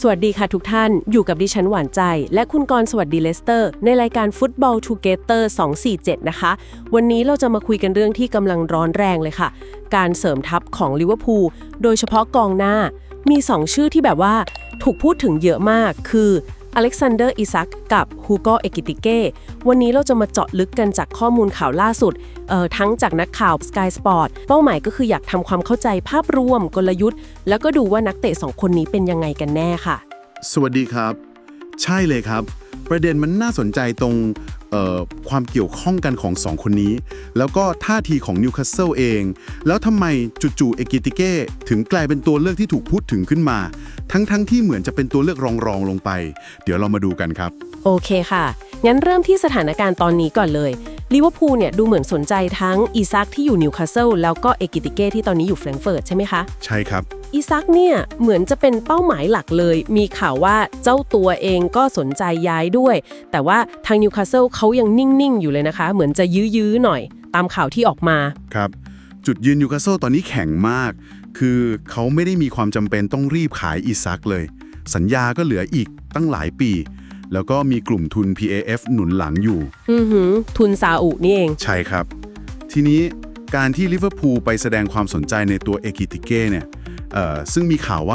สวัสดีค่ะทุกท่าน อยู่กับดิฉันหวานใจ และคุณกรณ์สวัสดีเลสเตอร์ ในรายการฟุตบอลทูเกเตอร์247 นะคะ วันนี้เราจะมาคุยกันเรื่องที่กำลังร้อนแรงเลยค่ะ การเสริมทัพของลิเวอร์พูลโดยเฉพาะกองหน้า มี 2 ชื่อที่แบบว่าถูกพูดถึงเยอะมาก คือ อเล็กซานเดอร์อิซักกับฮูโกเอกิติเก้วันนี้เราจะมาเจาะลึกกันจากข้อมูลข่าวล่าสุดเอ่อทั้งจากนักข่าว Sky Sport เป้าหมายก็คืออยากทำความเข้าใจภาพรวมกลยุทธ์ แล้วก็ดูว่านักเตะสองคนนี้เป็นยังไงกันแน่ค่ะ สวัสดีครับ ใช่เลยครับ ประเด็นมันน่าสนใจตรงเอ่อความเกี่ยวข้องกันของสองคนนี้ แล้วก็ท่าทีของนิวคาสเซิลเอง แล้วทำไมจู่ๆเอกิติเก้ถึงกลายเป็นตัวเลือกที่ถูกพูดถึงขึ้นมา ทั้งๆทที่เหมือนจะเป็นตัวเลือกรองๆลงไป เดี๋ยวเรามาดูกันครับ โอเคค่ะ งั้นเริ่มที่สถานการณ์ตอนนี้ก่อนเลยลิเวอร์พูลเนี่ยดูเหมือนสนใจทั้งอีซักที่อยู่นิวคาสเซิลแล้วก็เอกิติเก้ที่ตอนนี้อยู่แฟรงก์เฟิร์ตใช่ไหมคะ ใช่ครับ อีซักเนี่ยเหมือนจะเป็นเป้าหมายหลักเลย มีข่าวว่าเจ้าตัวเองก็สนใจย้ายด้วย แต่ว่าทางนิวคาสเซิลเขายังนิ่ง ๆ อยู่เลยนะคะ เหมือนจะยื้อๆหน่อย ตามข่าวที่ออกมาครับ จุดยืนนิวคาสเซิลตอนนี้แข็งมาก คือเขาไม่ได้มีความจำเป็นต้องรีบขายอีซักเลย สัญญาก็เหลืออีกตั้งหลายปี แล้วก็มีกลุ่มทุน PAF หนุนหลังอยู่ อือหือ ทุนซาอุนี่เอง ใช่ครับ ทีนี้การที่ลิเวอร์พูลไปแสดงความสนใจในตัวเอกิติเก้เนี่ยเอ่อซึ่งมีข่าวว่า